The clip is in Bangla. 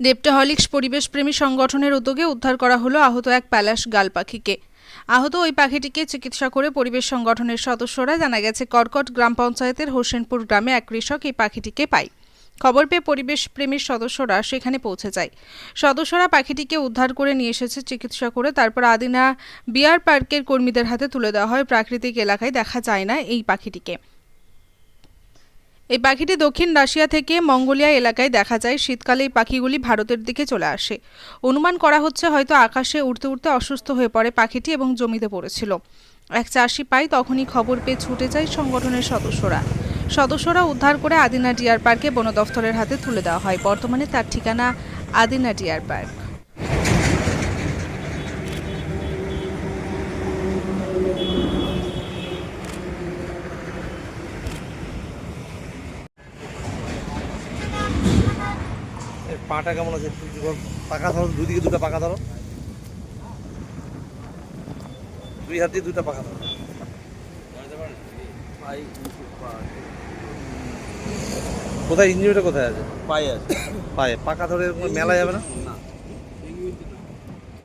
ডেপ্টাহলিক্স পরিবেশপ্রেমী সংগঠনের উদ্যোগে উদ্ধার করা হলো আহত এক প্যালাস গাল পাখিকে। আহত ওই পাখিটিকে চিকিৎসা করে পরিবেশ সংগঠনের সদস্যরা জানা গেছে, কর্কট গ্রাম পঞ্চায়েতের হোসেনপুর গ্রামে এক কৃষক এই পাখিটিকে পায়। খবর পেয়ে পরিবেশ প্রেমীর সদস্যরা সেখানে পৌঁছে যায়। সদস্যরা পাখিটিকে উদ্ধার করে নিয়ে এসেছে, চিকিৎসা করে তারপর আদিনা বিয়ার পার্কের কর্মীদের হাতে তুলে দেওয়া হয়। প্রাকৃতিক এলাকায় দেখা যায় না এই পাখিটিকে। এই পাখিটি দক্ষিণ রাশিয়া থেকে মঙ্গোলিয়া এলাকায় দেখা যায়। শীতকালে এই পাখিগুলি ভারতের দিকে চলে আসে। অনুমান করা হচ্ছে হয়তো আকাশে উড়তে উড়তে অসুস্থ হয়ে পড়ে পাখিটি এবং জমিতে পড়েছিল। এক চাষি পায় তখনই খবর পেয়ে ছুটে যায় সংগঠনের সদস্যরা। সদস্যরা উদ্ধার করে আদিনা ডিয়ার পার্কে বন দফতরের হাতে তুলে দেওয়া হয়। বর্তমানে তার ঠিকানা আদিনা ডিয়ার পার্ক। পাটা কেমন আছে? পাকা ধরো দুদিকে দুটো পাকা ধরো। দুই হাত দিয়ে দুটো পাকা ধরো। কোথায়? ইঞ্জিনটা কোথায় আছে? পায়ে আছে। পায়ে। পাকা ধরে মেলা যাবে না।